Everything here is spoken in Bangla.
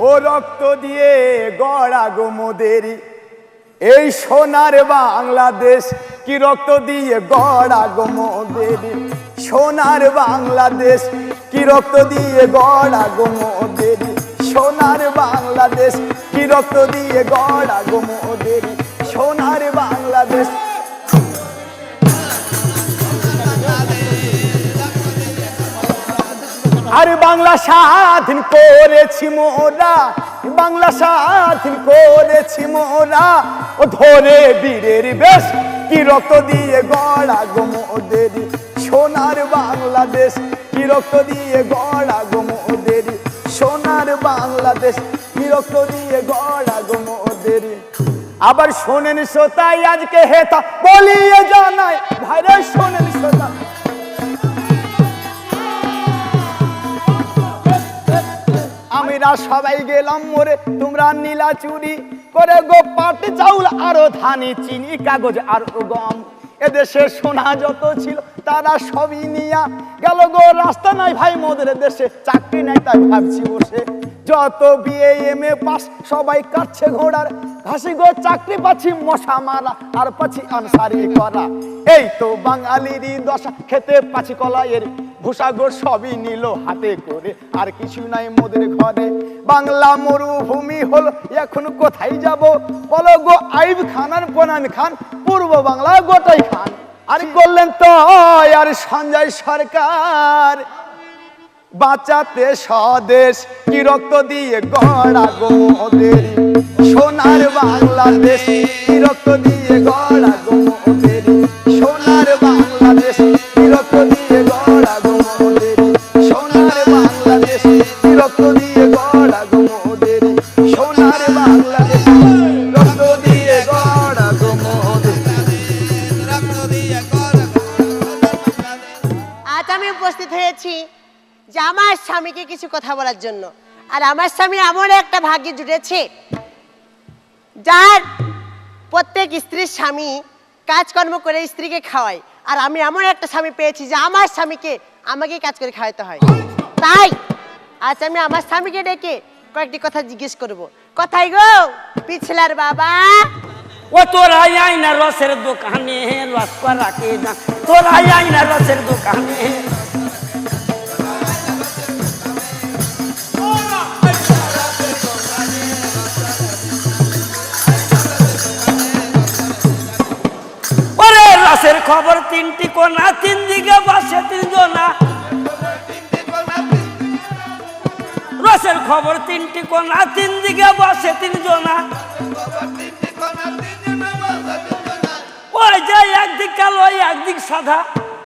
ও রক্ত দিয়ে গড়া গোমদের এই সোনার বাংলাদেশ কি রক্ত দিয়ে গড়া গোমদের সোনার বাংলাদেশ কি রক্ত দিয়ে গড়া গোমদের সোনার বাংলাদেশ কি রক্ত দিয়ে গড়া গোমদের আর বাংলা স্বাধীন করেছি মোরা, বাংলা স্বাধীন করেছি মোরা। ও ধরে বীরের বেশ, কি রক্ত দিয়ে গড়া গোমদের সোনার বাংলাদেশ, কি রক্ত দিয়ে গড়া গোমদের সোনার বাংলাদেশ, কি রক্ত দিয়ে গড়া গোমদের আবার শোনেন শ্রোতাই আজকে হেতা, বলিয়ে জানাই, ভাইরে শোনেন আমরা সবাই গেলাম মোরে, তোমরা নীলা চুরি করে গো পাট চাউল আরও ধানি, চিনি, কাগজ আর গম। এদেশে সোনা যত ছিল, তারা সবই নিয়া গেল গো। রাস্তা নাই ভাই মোদের দেশে, চাকরি নাই তাই ভাবছি বসে। যত বিয়ে এম এ পাস, সবাই কাটছে ঘোড়ার ঘাসি গো। চাকরি পাচ্ছি মশা মারা আর পাচ্ছি আনসারি করা। এই তো বাঙালিরই দশা, খেতে পাচ্ছি কলাইয়ের ভূষা গো সবই নিল হাতে করে। আর কিছু নাই মোদের ঘরে। বাংলা মরুভূমি হলো, এখন কোথায় যাব? বলো গো, আইব খান আর পনান খান, পূর্ব বাংলা গোটাই খান। আর করলেন তো আর সঞ্জয় সরকার। বাঁচাতে স্বদেশ, কি রক্ত দিয়ে গড়া গোদের সোনার বাংলাদেশ, কি রক্ত দিয়ে গড়া গোদের সোনার বাংলাদেশ আমি উপস্থিত হয়েছি যে আমার স্বামীকে কিছু কথা বলার জন্য। আর আমার স্বামী এমন একটা ভাগ্যে জুটেছে, যার প্রত্যেক স্ত্রীর স্বামী কাজকর্ম করে স্ত্রীকে খাওয়ায়। আর আমি এমন একটা স্বামী পেয়েছি যে আমার স্বামীকে আমাকেই কাজ করে খাওয়াতে হয়। তাই আজ আমি আমার স্বামীকে ডেকে কয়েকটি কথা জিজ্ঞেস করব। কথাই গো, পিছলার বাবা। ও তোরা আই না রসের দোকানে রস করা কে না তোরা আই না রসের দোকানে। রসের খবর তিনটি কোনা, তিন দিকে বসে তিনজনা। রসের খবর তিনটি কোনা, তিন দিকে বসে তিনজনা। ওই যে একদিক সাদা